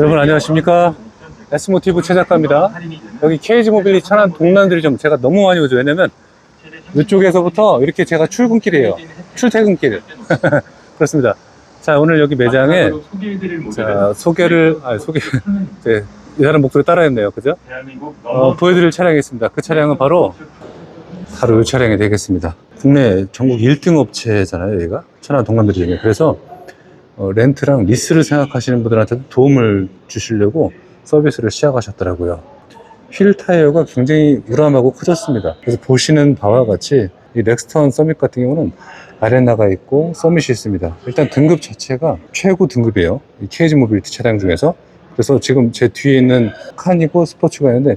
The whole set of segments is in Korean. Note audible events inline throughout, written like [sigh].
여러분 안녕하십니까? S모티브 최 작가입니다. 여기 KG 모빌리 천안 동남들이 좀 제가 너무 많이 오죠. 왜냐면 이쪽에서부터 이렇게 제가 출근길이에요. 출퇴근길. [laughs] 그렇습니다. 자 오늘 여기 매장에 자 소개를 아 소개 [laughs] 네, 이 사람 목소리 따라했네요. 그죠? 어, 보여드릴 차량이 있습니다. 그 차량은 바로 바로 이 차량이 되겠습니다. 국내 전국 1등 업체잖아요 여기가. 천안 동남들이 그래서 어, 렌트랑 리스를 생각하시는 분들한테 도움을 주시려고 서비스를 시작하셨더라고요. 휠 타이어가 굉장히 우람하고 커졌습니다. 그래서 보시는 바와 같이 이 렉스턴 서밋 같은 경우는 아레나가 있고 서밋이 있습니다. 일단 등급 자체가 최고 등급이에요. 이 케이지 모빌리티 차량 중에서. 그래서 지금 제 뒤에 있는 칸이고 스포츠가 있는데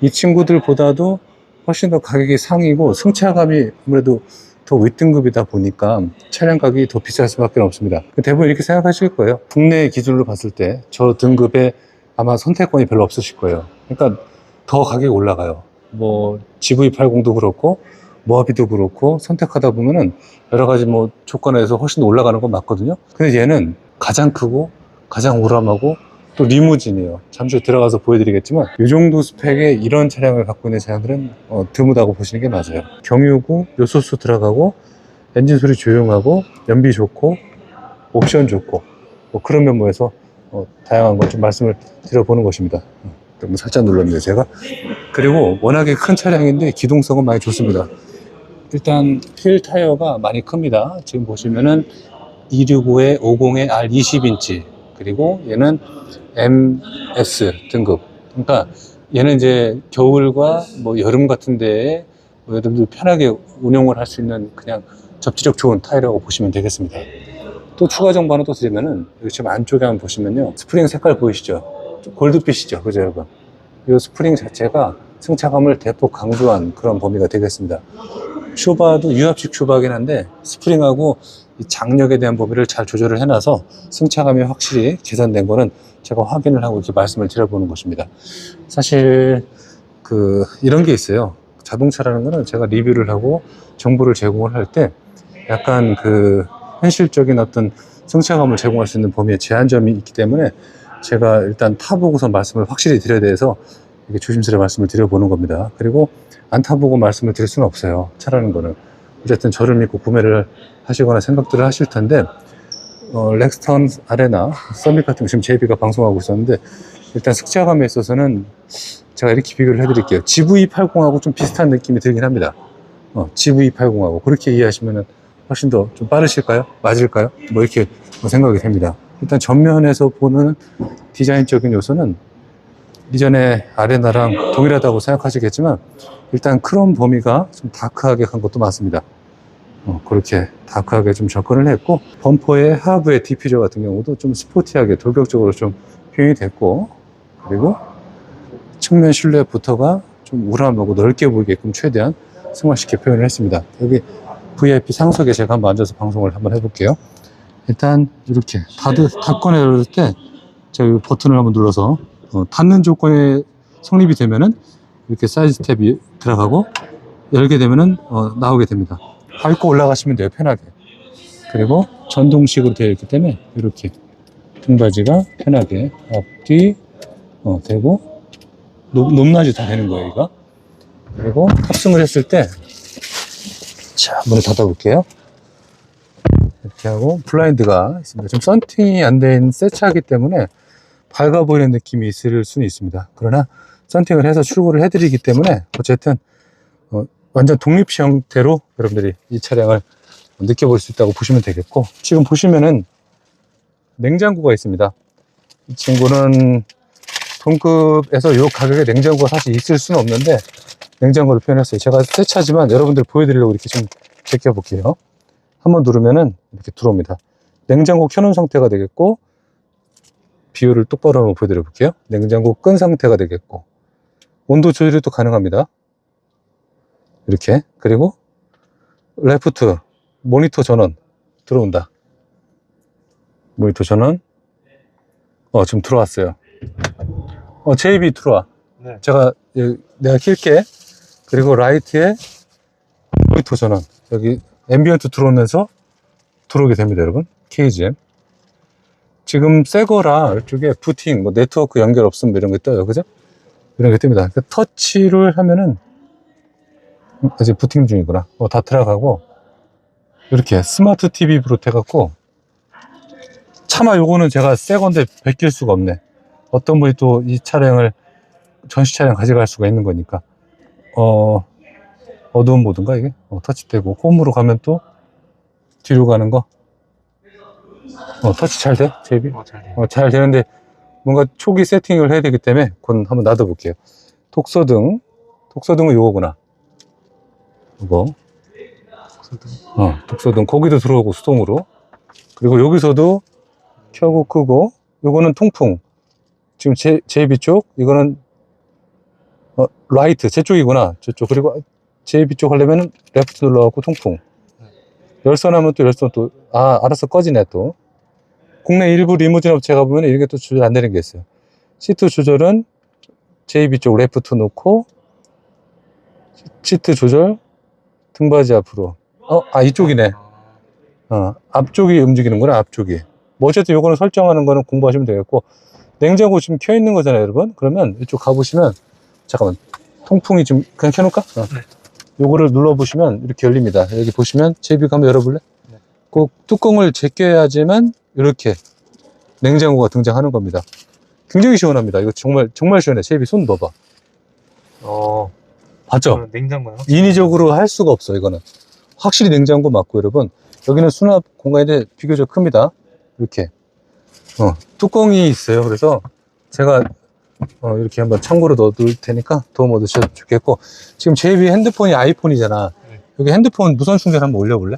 이 친구들보다도 훨씬 더 가격이 상이고 승차감이 아무래도 더 윗등급이다 보니까 차량 가격이 더 비쌀 수밖에 없습니다. 대부분 이렇게 생각하실 거예요. 국내 기준으로 봤을 때 저 등급에 아마 선택권이 별로 없으실 거예요. 그러니까 더 가격이 올라가요. 뭐 GV80도 그렇고 모하비도 그렇고 선택하다 보면은 여러 가지 뭐 조건에서 훨씬 더 올라가는 건 맞거든요. 근데 얘는 가장 크고 가장 우람하고 또 리무진이에요. 잠시 후 들어가서 보여드리겠지만 이 정도 스펙의 이런 차량을 갖고 있는 차량들은 어, 드무다고 보시는 게 맞아요. 경유고 요소수 들어가고 엔진 소리 조용하고 연비 좋고 옵션 좋고 뭐 그런 면모에서 어, 다양한 걸 좀 말씀을 드려보는 것입니다. 어, 너무 살짝 눌렀네요 제가. 그리고 워낙에 큰 차량인데 기동성은 많이 좋습니다. 일단 휠 타이어가 많이 큽니다. 지금 보시면은 265에 50에 R20인치 그리고 얘는 MS 등급. 그러니까 얘는 이제 겨울과 뭐 여름 같은 데에 뭐 여러분들 편하게 운용을 할 수 있는 그냥 접지력 좋은 타이어라고 보시면 되겠습니다. 또 추가 정보 하나 또 드리면은 여기 지금 안쪽에 한번 보시면요. 스프링 색깔 보이시죠? 좀 골드빛이죠. 그죠, 여러분? 이 스프링 자체가 승차감을 대폭 강조한 그런 범위가 되겠습니다. 쇼바도 유압식 쇼바긴 한데 스프링하고 이 장력에 대한 범위를 잘 조절을 해놔서 승차감이 확실히 개선된 거는 제가 확인을 하고 이렇게 말씀을 드려보는 것입니다. 사실 그 이런 게 있어요. 자동차라는 거는 제가 리뷰를 하고 정보를 제공을 할 때 약간 그 현실적인 어떤 승차감을 제공할 수 있는 범위에 제한점이 있기 때문에 제가 일단 타보고서 말씀을 확실히 드려야 돼서 이렇게 조심스레 말씀을 드려보는 겁니다. 그리고 안 타보고 말씀을 드릴 수는 없어요. 차라는 거는. 어쨌든 저를 믿고 구매를 하시거나 생각들을 하실 텐데, 어, 렉스턴 아레나, 서밋 같은 거 지금 JB가 방송하고 있었는데, 일단 승차감에 있어서는 제가 이렇게 비교를 해드릴게요. GV80하고 좀 비슷한 느낌이 들긴 합니다. 어, GV80하고. 그렇게 이해하시면 훨씬 더 좀 빠르실까요? 맞을까요? 뭐 이렇게 뭐 생각이 됩니다. 일단 전면에서 보는 디자인적인 요소는 이전에 아레나랑 동일하다고 생각하시겠지만 일단 크롬 범위가 좀 다크하게 간 것도 맞습니다. 어, 그렇게 다크하게 좀 접근을 했고 범퍼의 하부의 디퓨저 같은 경우도 좀 스포티하게 돌격적으로 좀 표현이 됐고 그리고 측면 실루엣부터가 좀 우람하고 넓게 보이게끔 최대한 승화시켜 표현을 했습니다. 여기 VIP 상석에 제가 한번 앉아서 방송을 한번 해볼게요. 일단 이렇게 닫을, 닫거나 열을 때 제가 이 버튼을 한번 눌러서 어, 닫는 조건에 성립이 되면은 이렇게 사이드 스텝이 들어가고 열게 되면은 어, 나오게 됩니다. 밟고 올라가시면 돼요 편하게. 그리고 전동식으로 되어 있기 때문에 이렇게 등받이가 편하게 앞뒤 어, 되고 높, 높낮이 다 되는 거예요 이거. 그리고 탑승을 했을 때 자, 문을 닫아볼게요. 이렇게 하고 블라인드가 있습니다. 좀 썬팅이 안 된 새 차이기 때문에 밝아 보이는 느낌이 있을 수는 있습니다. 그러나 썬팅을 해서 출고를 해드리기 때문에 어쨌든 어, 완전 독립시 형태로 여러분들이 이 차량을 느껴볼 수 있다고 보시면 되겠고 지금 보시면은 냉장고가 있습니다. 이 친구는 동급에서 이 가격에 냉장고가 사실 있을 수는 없는데 냉장고를 표현했어요. 제가 새 차지만 여러분들 보여드리려고 이렇게 좀 제껴볼게요. 한번 누르면은 이렇게 들어옵니다. 냉장고 켜놓은 상태가 되겠고 비율을 똑바로 한번 보여드려 볼게요. 냉장고 끈 상태가 되겠고 온도 조절이 또 가능합니다. 이렇게 그리고 레프트 모니터 전원 들어온다. 모니터 전원 어 지금 들어왔어요. 어 JB 들어와. 네. 제가 예, 내가 킬게 그리고 라이트에 모니터 전원 여기 앰비언트 들어오면서 들어오게 됩니다 여러분 KGM 지금 새 거라 이쪽에 부팅, 뭐 네트워크 연결 없음 뭐 이런 게 떠요. 그죠? 이런 게 뜹니다. 그러니까 터치를 하면은 음, 아직 부팅 중이구나. 어, 다 들어가고 이렇게 스마트 TV 브로트 해갖고 차마 요거는 제가 새 건데 베낄 수가 없네. 어떤 분이 또 이 차량을 전시 차량 가져갈 수가 있는 거니까 어 어두운 모드인가 이게 어, 터치되고 홈으로 가면 또 뒤로 가는 거 어, 터치 잘 돼? 제비? 어, 잘 돼요. 어, 잘 되는데 뭔가 초기 세팅을 해야 되기 때문에 그건 한번 놔둬볼게요. 독서등, 독서등은 요거구나. 이거. 어, 독서등 거기도 들어오고 수동으로. 그리고 여기서도 켜고 끄고 요거는 통풍. 지금 제, 제비 쪽, 이거는 어, 라이트, 제 쪽이구나. 저쪽. 그리고 제비 쪽 하려면은 레프트 눌러갖고 통풍. 열선하면 또 열선 또, 아, 알아서 꺼지네 또. 국내 일부 리무진 업체가 보면 이런 게또 조절 안 되는 게 있어요. 시트 조절은 JB 쪽 레프트 놓고 시트 조절 등받이 앞으로. 어, 아 이쪽이네. 아, 어, 앞쪽이 움직이는구나 앞쪽이. 뭐 어쨌든 요거는 설정하는 거는 공부하시면 되겠고 냉장고 지금 켜 있는 거잖아요, 여러분. 그러면 이쪽 가보시면 잠깐만 통풍이 지금 그냥 켜놓을까? 어. 네. 요거를 눌러보시면 이렇게 열립니다. 여기 보시면 JB가 한번 열어볼래? 네. 꼭 뚜껑을 제껴야지만 이렇게 냉장고가 등장하는 겁니다. 굉장히 시원합니다. 이거 정말 정말 시원해. JB 손 넣어봐. 어, 봤죠? 냉장고요. 인위적으로 할 수가 없어 이거는 확실히 냉장고 맞고 여러분 여기는 수납 공간이 비교적 큽니다 이렇게 어, 뚜껑이 있어요 그래서 제가 어, 이렇게 한번 참고로 넣어둘 테니까 도움 얻으셔도 좋겠고 지금 제 위에 핸드폰이 아이폰이잖아 네. 여기 핸드폰 무선 충전 한번 올려볼래?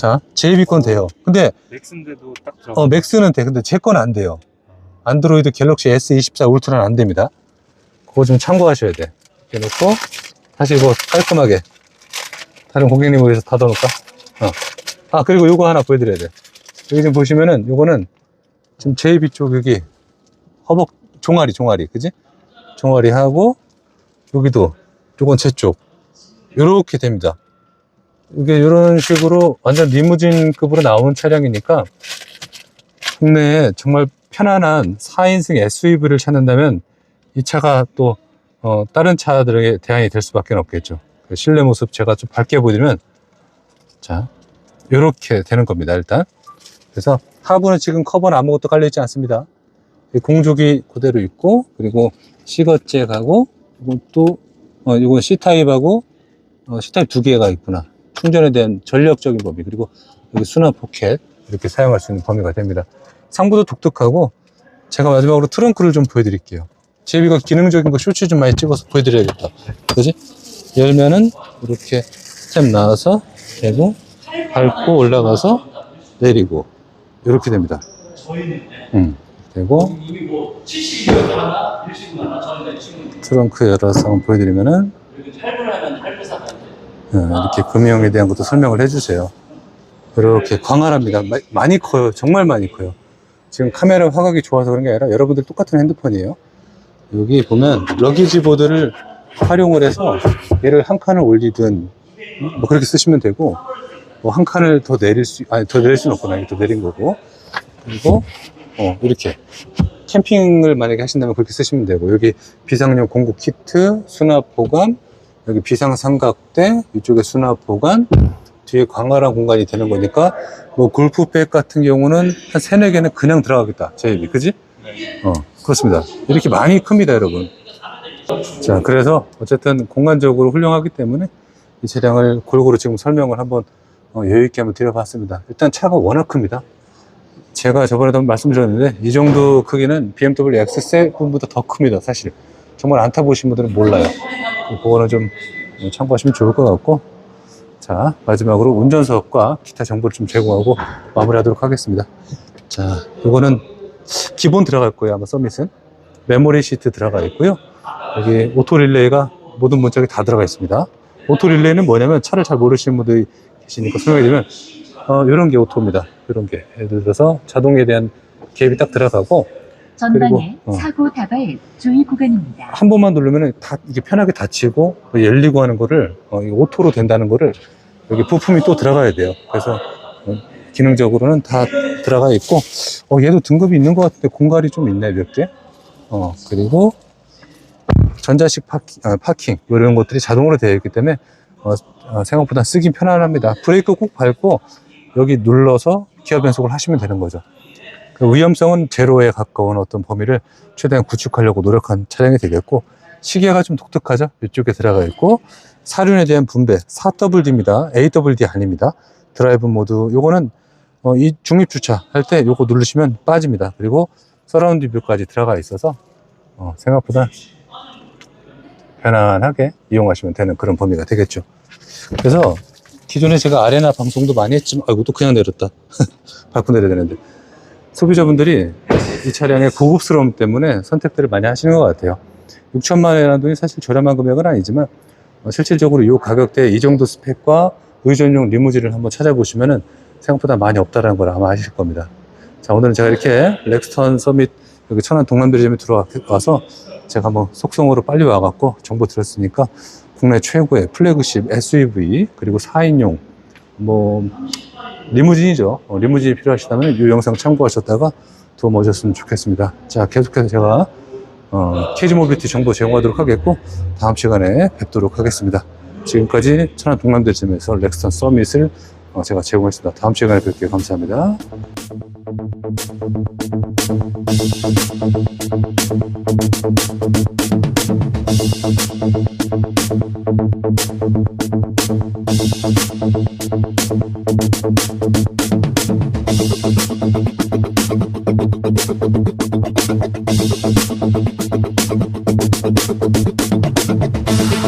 자 JB 건 돼요 근데 맥스인데도 딱 들어. 어, 맥스는 돼 근데 제 건 안 돼요 안드로이드 갤럭시 S24 울트라는 안 됩니다. 그거 좀 참고하셔야 돼. 이렇게 놓고, 다시 이거 깔끔하게, 다른 고객님을 위해서 닫아놓을까? 어. 아, 그리고 요거 하나 보여드려야 돼. 여기 지금 보시면은, 요거는, 지금 JB 쪽 여기, 허벅, 종아리, 종아리, 그지? 종아리 하고, 여기도, 요건 제 쪽. 요렇게 됩니다. 이게 이런 식으로 완전 리무진급으로 나온 차량이니까, 국내에 정말 편안한 4인승 SUV를 찾는다면 이 차가 또 어, 다른 차들에게 대안이 될 수밖에 없겠죠. 그 실내 모습 제가 좀 밝게 보여드리면 자 이렇게 되는 겁니다. 일단 그래서 하부는 지금 커버는 아무것도 깔려 있지 않습니다. 이 공조기 그대로 있고 그리고 C거잭하고 이것도 어, 이건 C타입하고 어, C타입 두 개가 있구나. 충전에 대한 전력적인 범위 그리고 여기 수납 포켓 이렇게 사용할 수 있는 범위가 됩니다. 상부도 독특하고 제가 마지막으로 트렁크를 좀 보여드릴게요. 제비가 기능적인 거 쇼츠 좀 많이 찍어서 보여드려야겠다. 그지? 열면은 이렇게 스텝 나와서 되고 밟고 올라가서 내리고 이렇게 됩니다. 음, 되고 트렁크 열어서 한번 보여드리면은 어, 이렇게 금형에 대한 것도 설명을 해주세요. 이렇게 광활합니다. 마- 많이 커요. 정말 많이 커요. 지금 카메라 화각이 좋아서 그런 게 아니라 여러분들 똑같은 핸드폰이에요. 여기 보면 러기지 보드를 활용을 해서 얘를 한 칸을 올리든 뭐 그렇게 쓰시면 되고 뭐 한 칸을 더 내릴 수 아니 더 내릴 수는 없구나 이게 더 내린 거고 그리고 어 이렇게 캠핑을 만약에 하신다면 그렇게 쓰시면 되고 여기 비상용 공구 키트 수납 보관 여기 비상 삼각대 이쪽에 수납 보관 뒤에 광활한 공간이 되는 거니까 뭐 골프백 같은 경우는 한 세네 개는 그냥 들어가겠다. 제입이 그지? 어 그렇습니다. 이렇게 많이 큽니다 여러분. 자 그래서 어쨌든 공간적으로 훌륭하기 때문에 이 차량을 골고루 지금 설명을 한번 어, 여유있게 한번 드려봤습니다. 일단 차가 워낙 큽니다. 제가 저번에도 한번 말씀드렸는데 이 정도 크기는 BMW X7보다 더 큽니다 사실. 정말 안 타보신 분들은 몰라요 그거는 좀 참고하시면 좋을 것 같고 자, 마지막으로 운전석과 기타 정보를 좀 제공하고 마무리하도록 하겠습니다. 자, 이거는 기본 들어갈 거예요. 아마 서밋은. 메모리 시트 들어가 있고요. 여기 오토 릴레이가 모든 문짝에 다 들어가 있습니다. 오토 릴레이는 뭐냐면 차를 잘 모르시는 분들이 계시니까 설명해 드리면 어, 이런 게 오토입니다. 이런 게. 예를 들어서 자동에 대한 갭이 딱 들어가고 전방에 그리고, 어. 사고 다발 주의 구간입니다. 한 번만 누르면 다 이게 편하게 닫히고 또 열리고 하는 거를 어, 이 오토로 된다는 거를 여기 부품이 또 들어가야 돼요. 그래서 어, 기능적으로는 다 들어가 있고, 어, 얘도 등급이 있는 것 같은데 공갈이 좀 있네, 몇 개. 어, 그리고 전자식 파킹, 아, 파킹 이런 것들이 자동으로 되어 있기 때문에 어, 어, 생각보다 쓰기 편안합니다. 브레이크 꼭 밟고 여기 눌러서 기어 변속을 하시면 되는 거죠. 그 위험성은 제로에 가까운 어떤 범위를 최대한 구축하려고 노력한 차량이 되겠고 시계가 좀 독특하죠. 이쪽에 들어가 있고 사륜에 대한 분배 4WD입니다. AWD 아닙니다. 드라이브 모드 요거는 어, 이 중립 주차 할 때 요거 누르시면 빠집니다. 그리고 서라운드 뷰까지 들어가 있어서 어, 생각보다 편안하게 이용하시면 되는 그런 범위가 되겠죠. 그래서 기존에 제가 아레나 방송도 많이 했지만, 아이고, 또 그냥 내렸다. [laughs] 밟고 내려야 되는데. 소비자분들이 이 차량의 고급스러움 때문에 선택들을 많이 하시는 것 같아요. 6천만 원이라는 돈이 사실 저렴한 금액은 아니지만, 어, 실질적으로 이 가격대에 이 정도 스펙과 의전용 리무진을 한번 찾아보시면은 생각보다 많이 없다라는 걸 아마 아실 겁니다. 자, 오늘은 제가 이렇게 렉스턴 서밋 여기 천안 동남대리점에 들어와서 제가 한번 속성으로 빨리 와갖고 정보 들었으니까 국내 최고의 플래그십 SUV 그리고 4인용 뭐 리무진이죠. 어, 리무진이 필요하시다면 이 영상 참고하셨다가 도움 얻으셨으면 좋겠습니다. 자 계속해서 제가 어, 케이지 모빌티 정보 제공하도록 하겠고 다음 시간에 뵙도록 하겠습니다. 지금까지 천안 동남대점에서 렉스턴 서밋을 어, 제가 제공했습니다. 다음 시간에 뵐게요. 감사합니다. Thank you.